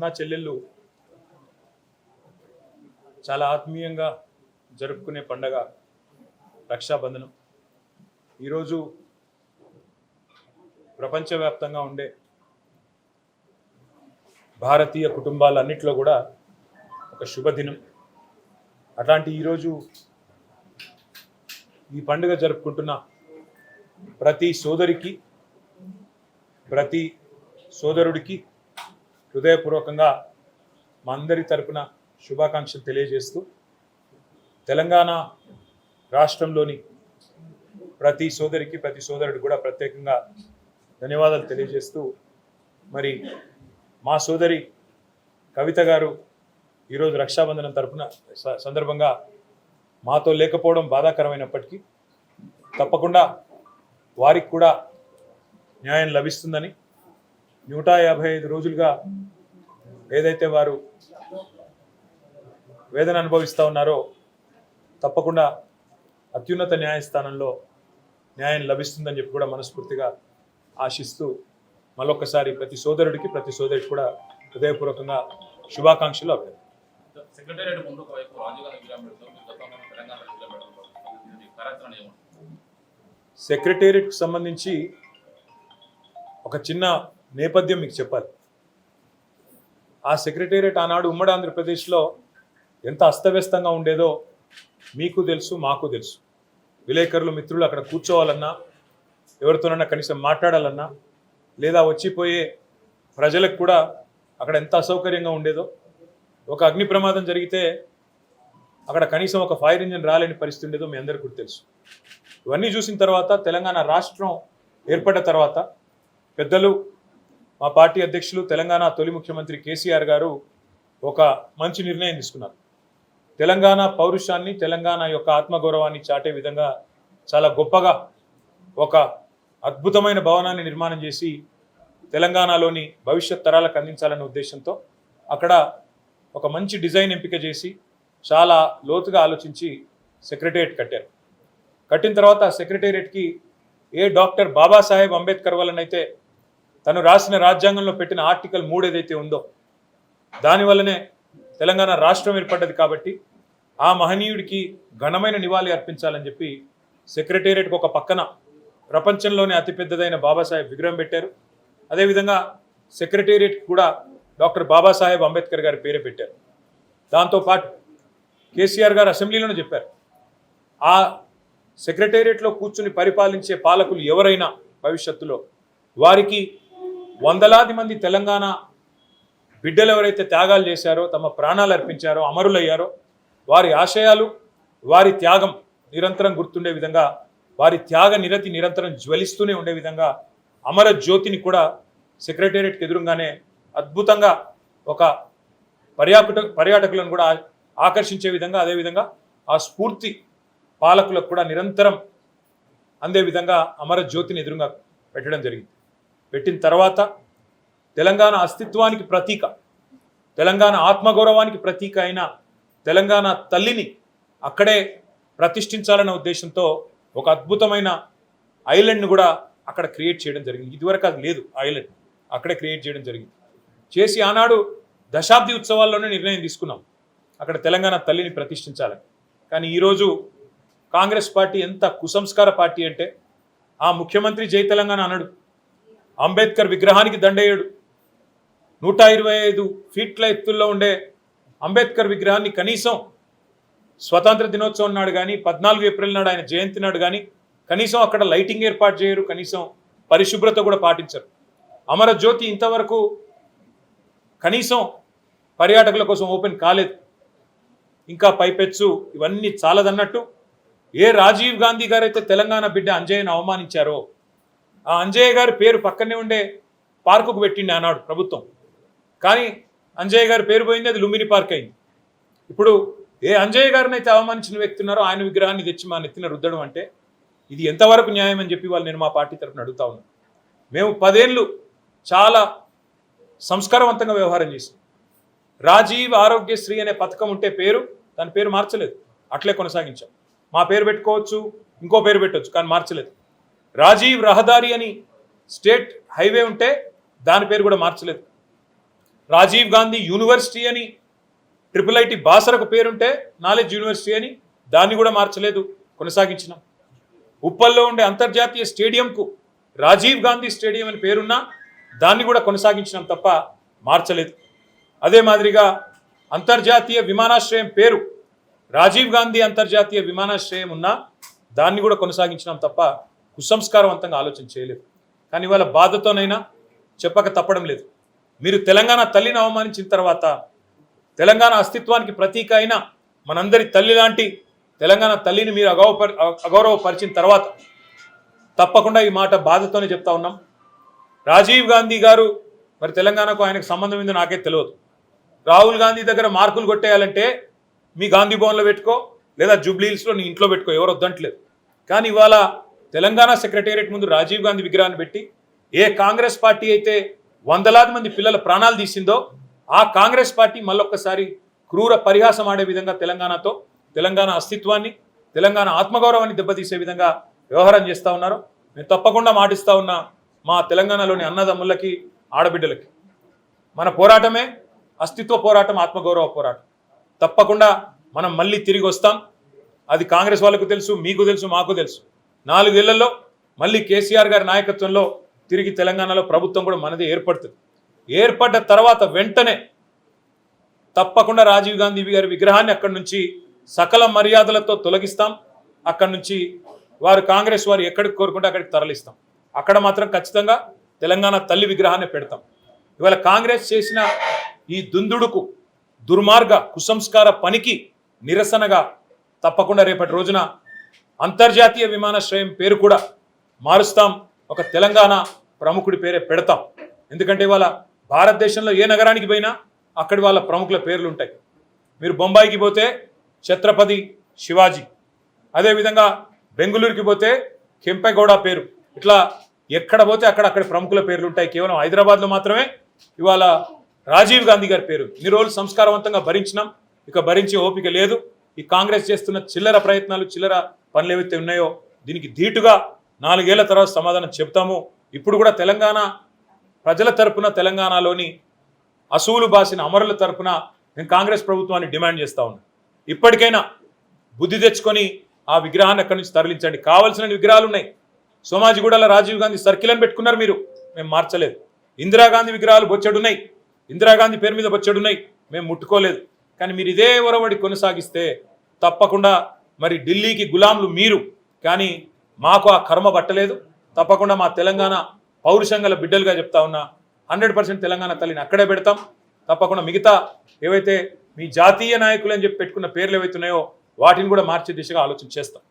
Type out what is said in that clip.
అన్నా చెల్లెళ్ళు చాలా ఆత్మీయంగా జరుపుకునే పండగ రక్షాబంధనం. ఈరోజు ప్రపంచవ్యాప్తంగా ఉండే భారతీయ కుటుంబాలన్నింటిలో కూడా ఒక శుభదినం. అట్లాంటి ఈరోజు ఈ పండుగ జరుపుకుంటున్న ప్రతి సోదరికి ప్రతి సోదరుడికి హృదయపూర్వకంగా మా అందరి తరపున శుభాకాంక్షలు తెలియజేస్తూ తెలంగాణ రాష్ట్రంలోని ప్రతి సోదరికి ప్రతి సోదరుడికి కూడా ప్రత్యేకంగా ధన్యవాదాలు తెలియజేస్తూ మరి మా సోదరి కవిత గారు ఈరోజు రక్షాబంధనం తరపున స- సందర్భంగా మాతో లేకపోవడం బాధాకరమైనప్పటికీ తప్పకుండా వారికి కూడా న్యాయం లభిస్తుందని నూట యాభై ఐదు రోజులుగా ఏదైతే వారు వేదన అనుభవిస్తూ ఉన్నారో తప్పకుండా అత్యున్నత న్యాయస్థానంలో న్యాయం లభిస్తుందని చెప్పి కూడా మనస్ఫూర్తిగా ఆశిస్తూ మళ్ళొక్కసారి ప్రతి సోదరుడికి ప్రతి సోదరికి కూడా హృదయపూర్వకంగా శుభాకాంక్షలు ఏమంటారు సెక్రటేరియట్కి సంబంధించి ఒక చిన్న నేపథ్యం మీకు చెప్పాలి. ఆ సెక్రటేరియట్ ఆనాడు ఉమ్మడి ఆంధ్రప్రదేశ్లో ఎంత అస్తవ్యస్తంగా ఉండేదో మీకు తెలుసు మాకు తెలుసు. విలేకరులు మిత్రులు అక్కడ కూర్చోవాలన్నా ఎవరితోనన్నా కనీసం మాట్లాడాలన్నా లేదా వచ్చిపోయే ప్రజలకు కూడా అక్కడ ఎంత అసౌకర్యంగా ఉండేదో ఒక అగ్ని ప్రమాదం జరిగితే అక్కడ కనీసం ఒక ఫైర్ ఇంజిన్ రాలేని పరిస్థితి ఉండేదో మీ అందరికీ కూడా తెలుసు. ఇవన్నీ చూసిన తర్వాత తెలంగాణ రాష్ట్రం ఏర్పడ్డ తర్వాత పెద్దలు మా పార్టీ అధ్యక్షులు తెలంగాణ తొలి ముఖ్యమంత్రి కేసీఆర్ గారు ఒక మంచి నిర్ణయం తీసుకున్నారు. తెలంగాణ పౌరుషాన్ని తెలంగాణ యొక్క ఆత్మగౌరవాన్ని చాటే విధంగా చాలా గొప్పగా ఒక అద్భుతమైన భవనాన్ని నిర్మాణం చేసి తెలంగాణలోని భవిష్యత్ తరాలకు అందించాలనే ఉద్దేశంతో అక్కడ ఒక మంచి డిజైన్ ఎంపిక చేసి చాలా లోతుగా ఆలోచించి సెక్రటేరియట్ కట్టారు. కట్టిన తర్వాత ఆ సెక్రటేరియట్కి ఏ డాక్టర్ బాబాసాహెబ్ అంబేద్కర్ వలనైతే తను రాసిన రాజ్యాంగంలో పెట్టిన ఆర్టికల్ మూడు ఏదైతే ఉందో దానివల్లనే తెలంగాణ రాష్ట్రం ఏర్పడ్డది కాబట్టి ఆ మహనీయుడికి ఘనమైన నివాళి అర్పించాలని చెప్పి సెక్రటేరియట్కి ఒక పక్కన ప్రపంచంలోనే అతిపెద్దదైన బాబాసాహెబ్ విగ్రహం పెట్టారు. అదేవిధంగా సెక్రటేరియట్ కూడా డాక్టర్ బాబాసాహెబ్ అంబేద్కర్ గారి పేరే పెట్టారు. దాంతోపాటు కేసీఆర్ గారు అసెంబ్లీలోనే చెప్పారు. ఆ సెక్రటేరియట్లో కూర్చుని పరిపాలించే పాలకులు ఎవరైనా భవిష్యత్తులో వారికి వందలాది మంది తెలంగాణ బిడ్డలు ఎవరైతే త్యాగాలు చేశారో తమ ప్రాణాలు అర్పించారో అమరులయ్యారో వారి ఆశయాలు వారి త్యాగం నిరంతరం గుర్తుండే విధంగా వారి త్యాగ నిరతి నిరంతరం జ్వలిస్తూనే ఉండే విధంగా అమర జ్యోతిని కూడా సెక్రటేరియట్కి ఎదురుగానే అద్భుతంగా ఒక పర్యాటక పర్యాటకులను కూడా ఆకర్షించే విధంగా అదేవిధంగా ఆ స్ఫూర్తి పాలకులకు కూడా నిరంతరం అందే విధంగా అమర జ్యోతిని ఎదురుగా పెట్టడం జరిగింది. పెట్టిన తర్వాత తెలంగాణ అస్తిత్వానికి ప్రతీక తెలంగాణ ఆత్మగౌరవానికి ప్రతీక అయిన తెలంగాణ తల్లిని అక్కడే ప్రతిష్ఠించాలనే ఉద్దేశంతో ఒక అద్భుతమైన ఐలాండ్ని కూడా అక్కడ క్రియేట్ చేయడం జరిగింది. ఇదివరకు అది లేదు ఐలాండ్. అక్కడే క్రియేట్ చేయడం జరిగింది. చేసి ఆనాడు దశాబ్ది ఉత్సవాల్లోనే నిర్ణయం తీసుకున్నాం. అక్కడ తెలంగాణ తల్లిని ప్రతిష్ఠించాలని. కానీ ఈరోజు కాంగ్రెస్ పార్టీ ఎంత కుసంస్కార పార్టీ అంటే ఆ ముఖ్యమంత్రి జై తెలంగాణ అన్నాడు. అంబేద్కర్ విగ్రహానికి దండేయడు. నూట ఇరవై ఐదు ఫీట్ల ఎత్తుల్లో ఉండే అంబేద్కర్ విగ్రహాన్ని కనీసం స్వతంత్ర దినోత్సవం నాడు కానీ పద్నాలుగు ఏప్రిల్ నాడు ఆయన జయంతి నాడు కానీ కనీసం అక్కడ లైటింగ్ ఏర్పాటు చేయరు కనీసం పరిశుభ్రత కూడా పాటించరు. అమర జ్యోతి ఇంతవరకు కనీసం పర్యాటకుల కోసం ఓపెన్ కాలేదు. ఇంకా పైపెచ్చు ఇవన్నీ చాలదన్నట్టు ఏ రాజీవ్ గాంధీ గారైతే తెలంగాణ బిడ్డ అంజయ్యను అవమానించారో ఆ అంజయ్య గారి పేరు పక్కనే ఉండే పార్కుకు పెట్టిండి ఆనాడు ప్రభుత్వం. కానీ అంజయ్య గారి పేరు పోయింది అది లుంబిని పార్క్ అయింది. ఇప్పుడు ఏ అంజయ్య గారిని అయితే అవమానించిన వ్యక్తి ఉన్నారో ఆయన విగ్రహాన్ని తెచ్చి మా నెత్తిన రుద్దడం అంటే ఇది ఎంతవరకు న్యాయం అని చెప్పి వాళ్ళు నేను మా పార్టీ తరఫున అడుగుతా ఉన్నాను మేము పదేళ్ళు చాలా సంస్కారవంతంగా వ్యవహారం చేసాం రాజీవ్ ఆరోగ్యశ్రీ అనే పథకం ఉంటే పేరు దాని పేరు మార్చలేదు. అట్లే కొనసాగించాం. మా పేరు పెట్టుకోవచ్చు ఇంకో పేరు పెట్టవచ్చు కానీ మార్చలేదు. రాజీవ్ రహదారి అని స్టేట్ హైవే ఉంటే దాని పేరు కూడా మార్చలేదు. రాజీవ్ గాంధీ యూనివర్సిటీ అని ట్రిపుల్ ఐటి బాసరకు పేరుంటే నాలెడ్జ్ యూనివర్సిటీ అని దాన్ని కూడా మార్చలేదు కొనసాగించినాం. ఉప్పల్లో ఉండే అంతర్జాతీయ స్టేడియంకు రాజీవ్ గాంధీ స్టేడియం అని పేరున్నా దాన్ని కూడా కొనసాగించినాం తప్ప మార్చలేదు. అదే మాదిరిగా అంతర్జాతీయ విమానాశ్రయం పేరు రాజీవ్ గాంధీ అంతర్జాతీయ విమానాశ్రయం ఉన్నా దాన్ని కూడా కొనసాగించినాం తప్ప కుసంస్కారవంతంగా ఆలోచన చేయలేదు. కానీ ఇవాళ బాధతోనైనా చెప్పక తప్పడం లేదు. మీరు తెలంగాణ తల్లిని అవమానించిన తర్వాత తెలంగాణ అస్తిత్వానికి ప్రతీక అయిన మనందరి తల్లి లాంటి తెలంగాణ తల్లిని మీరు అగౌపరి అగౌరవపరిచిన తర్వాత తప్పకుండా ఈ మాట బాధతోనే చెప్తా ఉన్నాం. రాజీవ్ గాంధీ గారు మరి తెలంగాణకు ఆయనకు సంబంధం ఏందో నాకే తెలియదు రాహుల్ గాంధీ దగ్గర మార్కులు కొట్టేయాలంటే మీ గాంధీ భవన్లో పెట్టుకో లేదా జూబ్లీహిల్స్లో నీ ఇంట్లో పెట్టుకో ఎవరు వద్దంటలేదు. కానీ ఇవాళ తెలంగాణ సెక్రటేరియట్ ముందు రాజీవ్ గాంధీ విగ్రహాన్ని పెట్టి ఏ కాంగ్రెస్ పార్టీ అయితే వందలాది మంది పిల్లల ప్రాణాలు తీసిందో ఆ కాంగ్రెస్ పార్టీ మళ్ళొక్కసారి క్రూర పరిహాసం ఆడే విధంగా తెలంగాణతో తెలంగాణ అస్తిత్వాన్ని తెలంగాణ ఆత్మగౌరవాన్ని దెబ్బతీసే విధంగా వ్యవహారం చేస్తూ ఉన్నారు. మేము తప్పకుండా మాటిస్తూ ఉన్న మా తెలంగాణలోని అన్నదమ్ములకి ఆడబిడ్డలకి. మన పోరాటమే అస్తిత్వ పోరాటం ఆత్మగౌరవ పోరాటం. తప్పకుండా మనం మళ్ళీ తిరిగి వస్తాం. అది కాంగ్రెస్ వాళ్ళకు తెలుసు మీకు తెలుసు మాకు తెలుసు. నాలుగేళ్ళలో మళ్ళీ కేసీఆర్ గారి నాయకత్వంలో తిరిగి తెలంగాణలో ప్రభుత్వం కూడా మనది ఏర్పడుతుంది. ఏర్పడ్డ తర్వాత వెంటనే తప్పకుండా రాజీవ్ గాంధీ గారి విగ్రహాన్ని అక్కడి నుంచి సకల మర్యాదలతో తొలగిస్తాం. అక్కడి నుంచి వారు కాంగ్రెస్ వారు ఎక్కడికి కోరుకుంటే అక్కడికి తరలిస్తాం. అక్కడ మాత్రం ఖచ్చితంగా తెలంగాణ తల్లి విగ్రహాన్ని పెడతాం. ఇవాళ కాంగ్రెస్ చేసిన ఈ దుందుడుకు దుర్మార్గ కుసంస్కార పనికి నిరసనగా తప్పకుండా రేపటి రోజున అంతర్జాతీయ విమానాశ్రయం పేరు కూడా మారుస్తాం. ఒక తెలంగాణ ప్రముఖుడి పేరే పెడతాం. ఎందుకంటే ఇవాళ భారతదేశంలో ఏ నగరానికి పోయినా అక్కడి వాళ్ళ ప్రముఖుల పేర్లు ఉంటాయి మీరు బొంబాయికి పోతే ఛత్రపతి శివాజీ. అదేవిధంగా బెంగళూరుకి పోతే కెంపెగౌడ పేరు. ఇట్లా ఎక్కడ పోతే అక్కడ అక్కడ ప్రముఖుల పేర్లు ఉంటాయి కేవలం హైదరాబాద్లో మాత్రమే. ఇవాళ రాజీవ్ గాంధీ గారి పేరు. ఇన్ని రోజులు సంస్కారవంతంగా భరించినాం. ఇక భరించే ఓపిక లేదు. ఈ కాంగ్రెస్ చేస్తున్న చిల్లర ప్రయత్నాలు చిల్లర పనులు ఏవైతే ఉన్నాయో దీనికి ధీటుగా నాలుగేళ్ళ తర్వాత సమాధానం చెప్తాము. ఇప్పుడు కూడా తెలంగాణ ప్రజల తరపున తెలంగాణలోని అసూలు బాసిన అమరుల తరపున నేను కాంగ్రెస్ ప్రభుత్వాన్ని డిమాండ్ చేస్తా ఉన్నాను ఇప్పటికైనా బుద్ధి తెచ్చుకొని ఆ విగ్రహాన్ని అక్కడి నుంచి తరలించండి. కావలసిన విగ్రహాలు ఉన్నాయి. సోమాజిగూడలో రాజీవ్ గాంధీ సర్కిల్ అని పెట్టుకున్నారు మీరు. మేము మార్చలేదు. ఇందిరాగాంధీ విగ్రహాలు బొచ్చడున్నాయి ఇందిరాగాంధీ పేరు మీద బొచ్చడున్నాయి మేము ముట్టుకోలేదు. కానీ మీరు ఇదే ఒరవడి కొనసాగిస్తే తప్పకుండా మరి ఢిల్లీకి గులాంలు మీరు. కానీ మాకు ఆ కర్మ పట్టలేదు. తప్పకుండా మా తెలంగాణ పౌరుషంగల బిడ్డలుగా చెప్తా ఉన్నా హండ్రెడ్ పర్సెంట్ తెలంగాణ తల్లిని అక్కడే పెడతాం. తప్పకుండా మిగతా ఏవైతే మీ జాతీయ నాయకులు అని చెప్పి పెట్టుకున్న పేర్లు ఏవైతున్నాయో వాటిని కూడా మార్చే దిశగా ఆలోచన చేస్తాం.